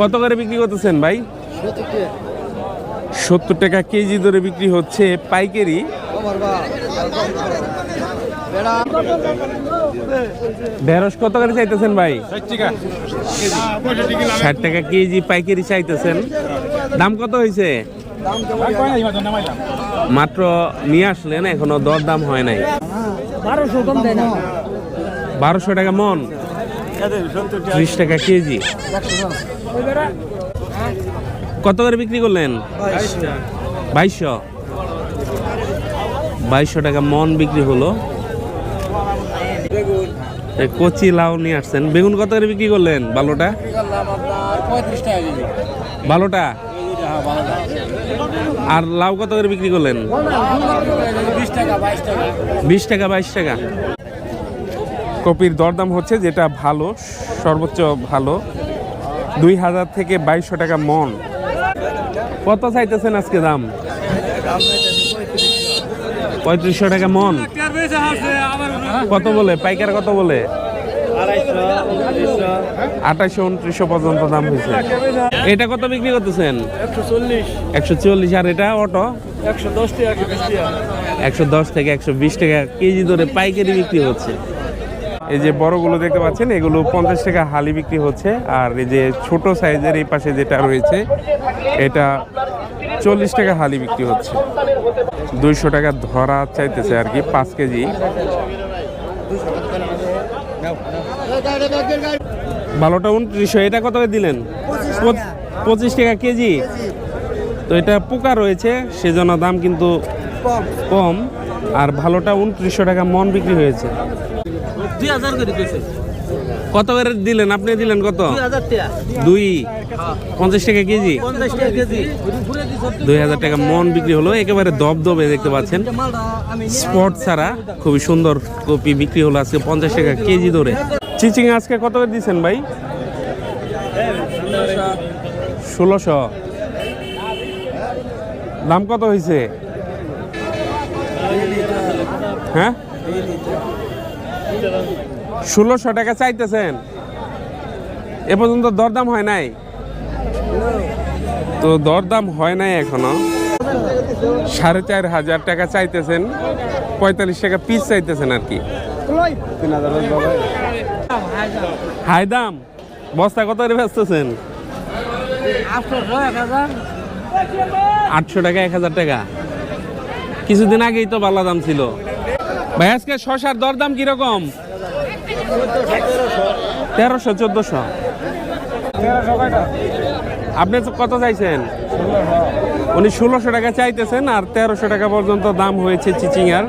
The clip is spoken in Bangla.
কত করে বিক্রি করতেছেন ভাই? সত্তর টাকা কেজি ধরে বিক্রি হচ্ছে পাইকারি। ঢেঁড়স কত করে চাইতেছেন ভাই? ষাট টাকা কেজি পাইকারি চাইতেছেন। দাম কত হয়েছে? মাত্র নিয়ে আসলেন, এখনও দর দাম হয় নাই। বারোশো টাকা মন। ত্রিশ টাকা কেজি। কত করে বিক্রি করলেন? বাইশশো। বাইশশো টাকা মন বিক্রি হলো। এই কচি লাউ নিয়ে আসছেন। বেগুন কত করে বিক্রি করলেন? বালোটা? বালোটা? আর লাউ কত করে বিক্রি করলেন? বিশ টাকা বাইশ টাকা বিশ টাকা বাইশ টাকা কপির দরদাম হচ্ছে যেটা ভালো সর্বোচ্চ ভালো। দুই হাজার থেকে বাইশশো টাকা মন। কত চাইতেছেন আজকে দাম? পঁয়ত্রিশশো টাকা মন। কত বলে? পাইকার কত বলে? আঠাশশো উনত্রিশশো পর্যন্ত দাম হয়েছে। এটা কত বিক্রি করতেছেন? একশো চল্লিশ। আর এটা অটো? একশো দশ থেকে একশো বিশ টাকা কেজি ধরে পাইকারি বিক্রি হচ্ছে। এই যে বড়গুলো দেখতে পাচ্ছেন এগুলো পঞ্চাশ টাকা হালি বিক্রি হচ্ছে। আর এই যে ছোট সাইজের এই পাশে যেটা রয়েছে এটা চল্লিশ টাকা হালি বিক্রি হচ্ছে। দুইশো টাকা ধরা চাইতেছে আর কি পাঁচ কেজি। ভালোটা উনত্রিশশো এটা কত দিলেন? পঁচিশ টাকা কেজি? তো এটা পোকা রয়েছে সেজন্য দাম কিন্তু কম। আর ভালোটা উনত্রিশশো টাকা মন বিক্রি হয়েছে। দুই হাজার করে দিয়েছে কত করে দিলেন? আপনি দিলেন কত? দুই দুই। পঞ্চাশ টাকা কেজি? দুই হাজার টাকা মন বিক্রি হলো একেবারে দবদবে দেখতে পাচ্ছেন। স্পট ছাড়া খুবই সুন্দর কপি বিক্রি হলো আজকে পঞ্চাশ টাকা কেজি ধরে। চিচিং আজকে কত করে দিচ্ছেন ভাই? ষোলোশো। দাম কত হয়েছে হ্যাঁ? ষোলোশো টাকা চাইতেছেন? এ পর্যন্ত দরদাম হয় নাই? তো দরদাম হয় নাই এখনও। সাড়ে চার হাজার টাকা চাইতেছেন, পঁয়তাল্লিশ টাকা পিস চাইতেছেন আর কি। হাই দাম বস্তা কত বেচতেছেন? আটশো টাকা, এক হাজার টাকা। কিছুদিন আগেই তো ভালো দাম ছিল। ভাই আজকে শশার দরদাম কীরকম? তেরোশো, চোদ্দশো। আপনি কত চাইছেন? উনি ষোলোশো টাকা চাইতেছেন আর তেরোশো টাকা পর্যন্ত দাম হয়েছে চিচিংয়ার।